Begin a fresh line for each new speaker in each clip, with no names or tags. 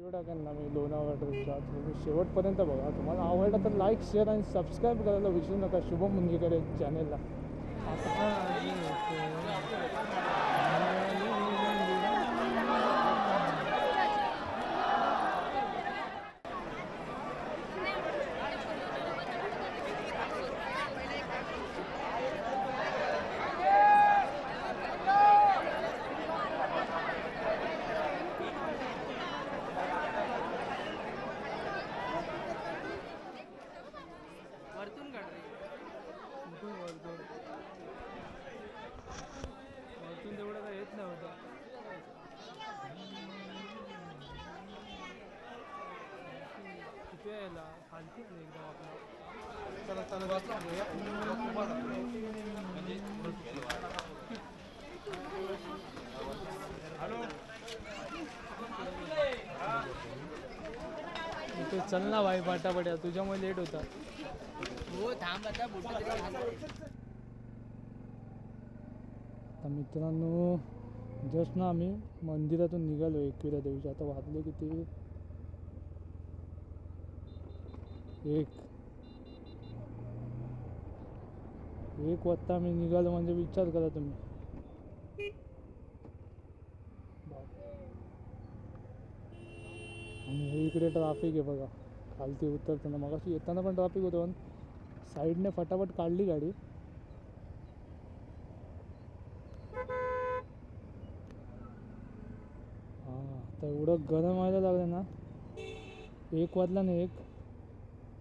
Video मी लोणावळा ट्रिपचा तुम्ही शेवटपर्यंत बघा. तुम्हाला आवडला तर लाईक शेअर आणि सबस्क्राईब करायला विसरू नका. शुभम मुंगीकर या चॅनेलला
वरतून काढ रे
कुठून वरतून वरतून तेवढं काय येत नव्हतं किती यायला खालती आलं एकदम आपलं चला चला जास्त इथे चल ना भाई पाटापट्या तुझ्यामुळे लेट होता
हो थांब आता
मित्रांनो जस्ट ना आम्ही मंदिरातून निघालो एकविरा देवीचे आता वाजले किती? एक. एक वाजता मी निघालो म्हणजे विचार करा तुम्ही. आणि हे इकडे ट्राफिक आहे बघा. खालती उतरताना मग येताना पण ट्राफिक होतं पण साईडने फटाफट काढली गाडी. हां तर एवढं गरम व्हायला लागलं ना. एक वाजला ना एक.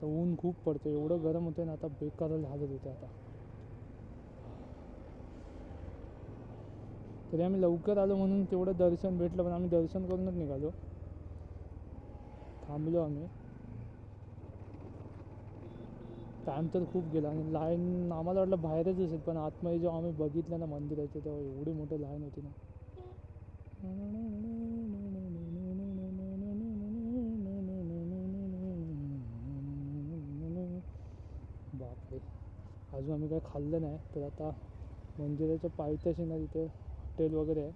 तर ऊन खूप पडतं एवढं गरम होतं ना आता बेकार झालं तिथे आता. तरी आम्ही लवकर आलो म्हणून तेवढं दर्शन भेटलं पण आम्ही दर्शन करूनच निघालो. थांबलो आम्ही. टाईम तर खूप गेला आणि लाईन आम्हाला वाटलं बाहेरच असेल पण आतमध्ये जेव्हा आम्ही बघितलं ना मंदिराचं तेव्हा एवढी मोठी लाईन होती ना. बापरे. अजून आम्ही काय खाल्लं नाही तर आता मंदिराच्या पायथ्याशी ना तिथे हॉटेल वगैरे आहे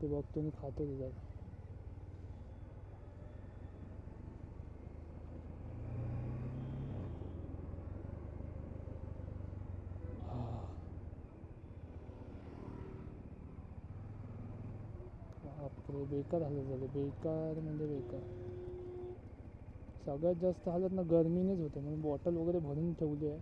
ते बघतो मी खातो तिथं. बेकार हालत झाले. बेकार म्हणजे बेकार. सगळ्यात जास्त हालत ना गरमीनेच होते. म्हणून बॉटल वगैरे भरून ठेवली आहे.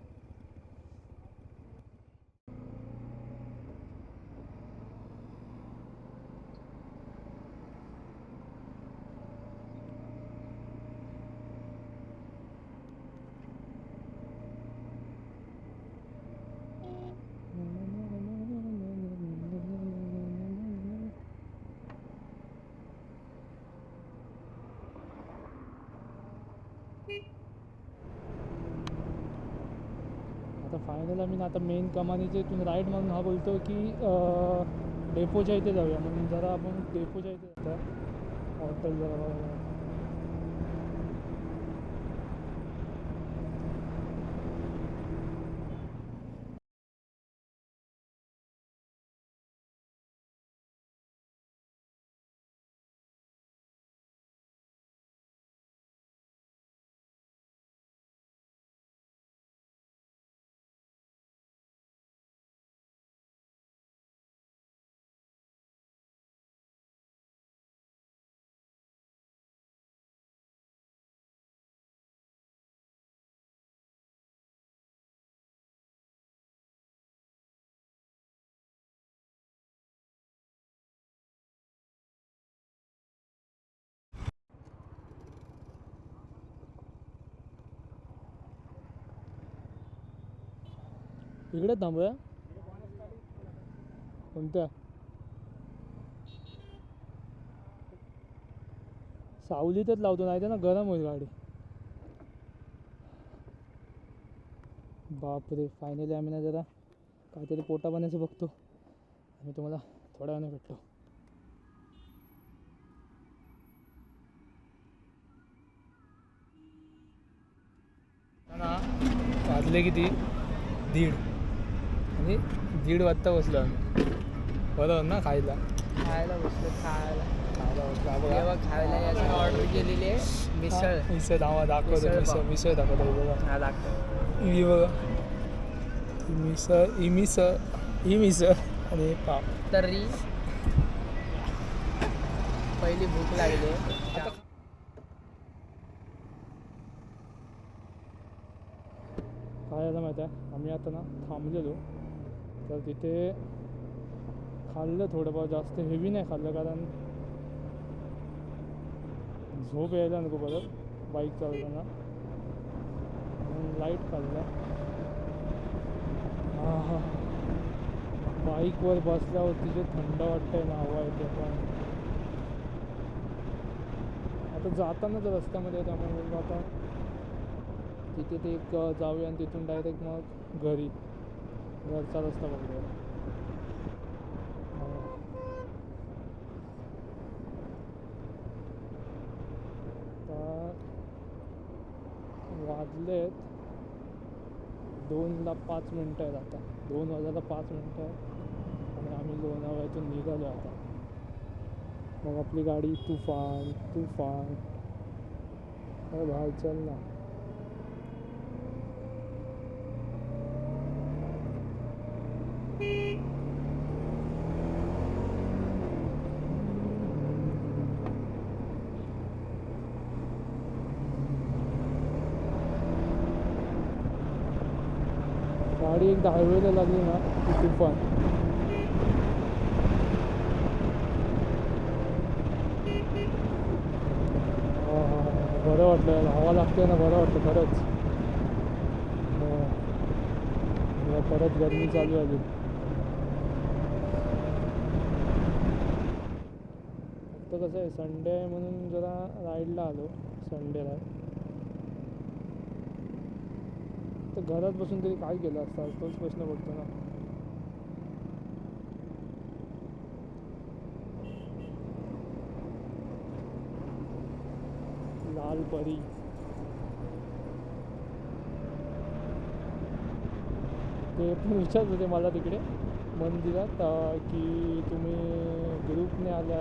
फायनल आम्ही ना आता मेन कमानीचे इथून राईट म्हणून हा बोलतो की डेपोच्या इथे जाऊया. म्हणून जरा आपण डेपोच्या इथे जाता हॉटेल जरा बघायला. इकडे थांबूया. कोणत्या? सावलीतच लावतो नाही तर ना गरम होईल गाडी. बापरे फायनली आम्ही ना जरा काहीतरी पोटा बनायचं बघतो. आम्ही तुम्हाला थोड्या वेळाने भेटतो ना वाजले किती? दीड. आणि दीड वाजता बसलो आम्ही. बरोबर ना खायला.
खायला बसलो खायला. खायला यायचं ऑर्डर केलेली आहे. मिसळ.
मिसळ दावा दाखवतो.
मिसळ
मिसळ
पाव.
मिसळ दाखवतो. हे बघा.
हा लागतं
ही बघा. ही मिसळ ही मिसळ ही मिसळ. आणि पाव.
पहिली भूक लागली
आता काय झालं माहिती आहे? आम्ही आता ना थांबलेलो. तर तिथे खाल्लं थोडंफार जास्त हेवी नाही खाल्लं कारण झोप यायला नको परत बाईक चालवताना. लाइट खाल्लं. बाईकवर बसल्यावरती जे थंड वाटतंय ना हवा येते पण. आता जातानाच रस्त्यामध्ये त्यामुळे आता तिथे ते एक जाऊया आणि तिथून डायरेक्ट मग घरी. वरचा रस्ता बघतो आता वाजलेत दोनला पाच मिनटं आहेत आता दोन वाजायला पाच मिनटं आहेत आणि आम्ही लोणावळ्यातून निघालो आता मग आपली गाडी तुफान तुफान अरे भाई चल ना गाडी एकदा हायवेला लागली ना की तुफान. बरं वाटलं याला हवा लागते ना बरं वाटतं खरंच. परत गर्मी चालू आहे फक्त कसं आहे संडे म्हणून जरा राईडला आलो संडेला राईड तर घरात बसून तरी काय केलं असतं? तोच प्रश्न पडतो ना. लाल परी. ते पण विचारत होते मला तिकडे. मंदिरात की तुम्ही ग्रुपने आला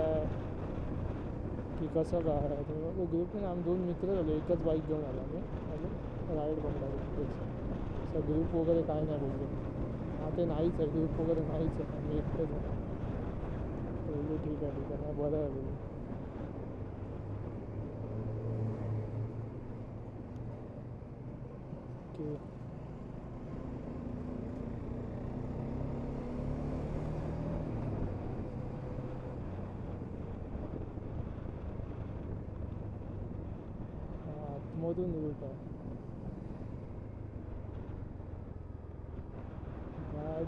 की कसं काय तर ग्रुपने आम्ही दोन मित्र झालो. एकच बाईक घेऊन आलो आम्ही आणि राईड बघणार तेच असं ग्रुप वगैरे काय नाही बोललो हा ते नाहीच आहे ग्रुप वगैरे नाहीच आहे आम्ही एकटेच आहे बोललो ठीक आहे ठीक आहे नाही बरं आहे बोललो ओके आतमधून रूट आहे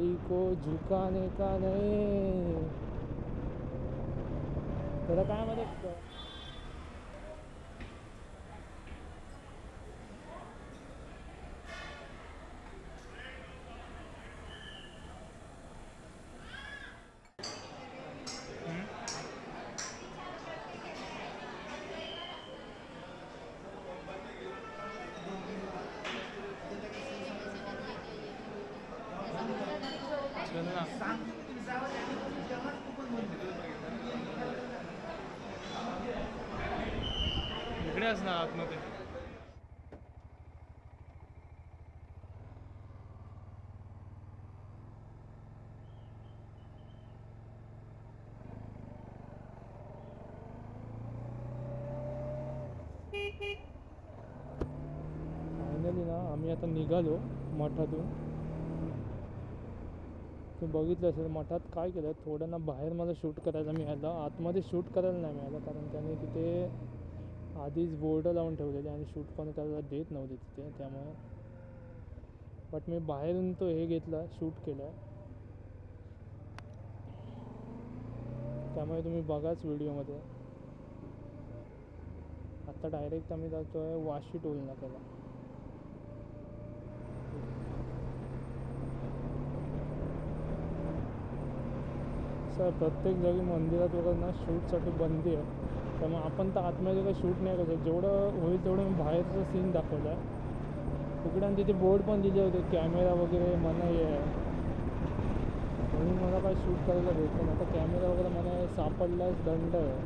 गाड़ी को झुकाने का नाही। त्याला काय मध्ये इकडे असणार आतमध्ये. फायनली ना आम्ही आता निघालो मठातून. तुम्ही बघितलं असेल मठात काय केलं थोडं ना बाहेर मला शूट करायला मिळालं. आतमध्ये शूट करायला नाही मिळालं कारण त्याने तिथे आधीच बोर्ड लावून ठेवलेले आणि शूट पण करायला देत नव्हते तिथे त्यामुळे. बट मी बाहेरून तो हे घेतला शूट केला. त्यामुळे तुम्ही बघाच व्हिडिओमध्ये. आत्ता डायरेक्ट आम्ही जातो आहे वाशी टोलनाक्याला. सर प्रत्येक जागी मंदिरात वगैरे ना शूटसाठी बंदी आहे. त्यामुळे आपण तर आतमध्ये काही शूट नाही करायचं जेवढं होईल तेवढं मी बाहेरचं सीन दाखवलं आहे. तिकडे आणि तिथे बोर्ड पण दिले होते. कॅमेरा वगैरे मनाई आहे. म्हणून मला काही शूट करायला भेटलं नाही. आता कॅमेरा वगैरे मला सापडल्यास दंड आहे.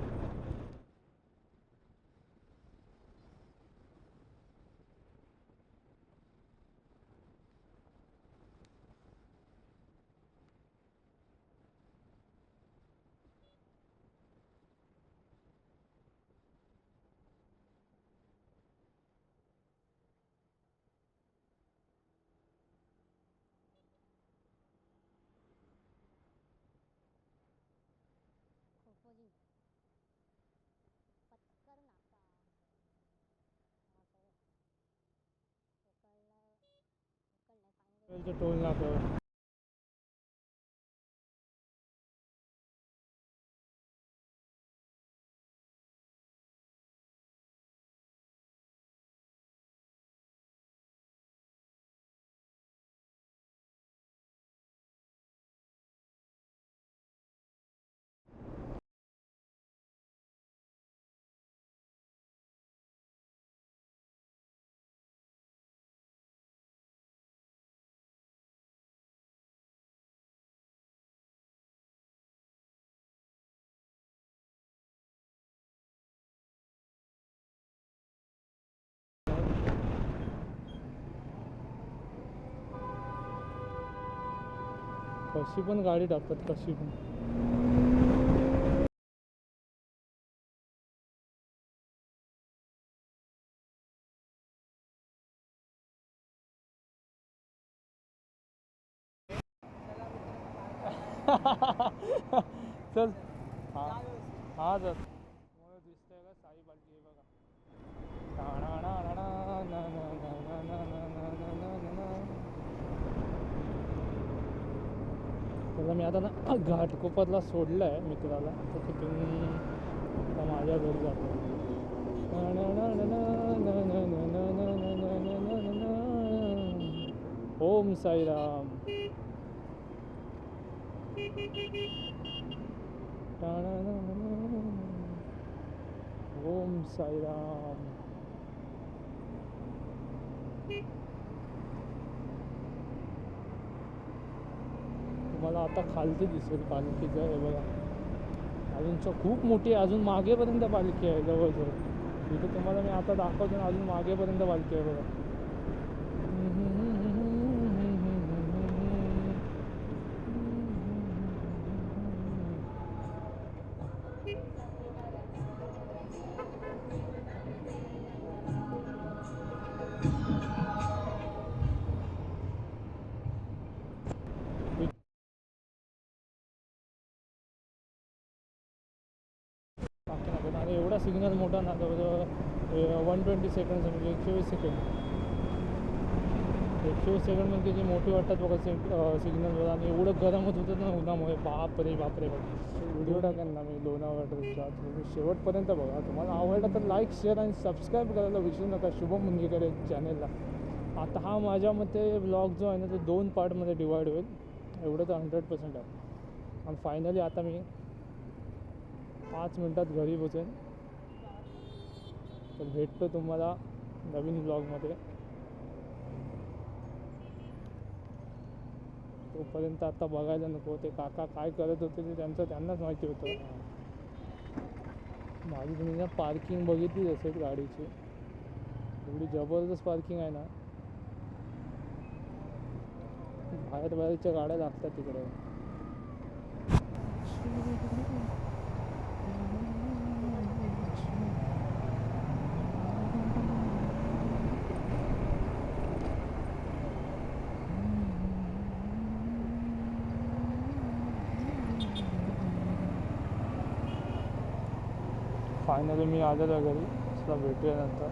टोल नाक्यावर कशी पण गाडी टाकतात कशी पण चल हा हा चल तुम्हाला दिसतंय का साई बालकी हे बघा त्याला मी आता ना घाटकोपरला सोडलं आहे मित्राला तर तिथून आता माझ्या घरी जातो ओम साईराम ओम साईराम तुम्हाला आता खालती दिसेल पालखीचं हे बघा. अजून खूप मोठी आहे. अजून मागेपर्यंत पालखी आहे जवळजवळ. तिथे तुम्हाला मी आता दाखवतो अजून मागेपर्यंत पालखी आहे बघा. एवढा सिग्नल मोठा ना जवळजवळ वन ट्वेंटी सेकंड म्हणजे एकशे वीस सेकंड एकशे वीस सेकंड म्हणजे जी मोठी वाटतात बघा सिग्नल आणि एवढं गरम होत होतं ना उन्हामुळे बाप रे बाप रे बाप व्हिडिओ टाकेन ना मी लोणावळा ट्रिपचा तुम्ही शेवटपर्यंत बघा. तुम्हाला आवडलं तर लाईक शेअर आणि सबस्क्राईब करायला विसरू नका. शुभम मुंगेकर चॅनेलला आता हा माझ्या मते ब्लॉग जो आहे ना तो दोन पार्टमध्ये डिवाईड होईल. एवढं तर हंड्रेड पर्सेंट आहे. आणि फायनली आता मी पाच मिनटात घरी पोचेन. तर भेटतो तुम्हाला नवीन ब्लॉगमध्ये तोपर्यंत आता बघायला नको ते काका काय करत होते ते त्यांचं त्यांनाच माहिती होतं. माझी तुम्ही ना पार्किंग बघितलीच असेल गाडीची. एवढी जबरदस्त पार्किंग आहे ना. बाहेर बाहेरच्या गाड्या लागतात तिकडे. फायनली मी आलेलो घरी. चला भेटूया नंतर.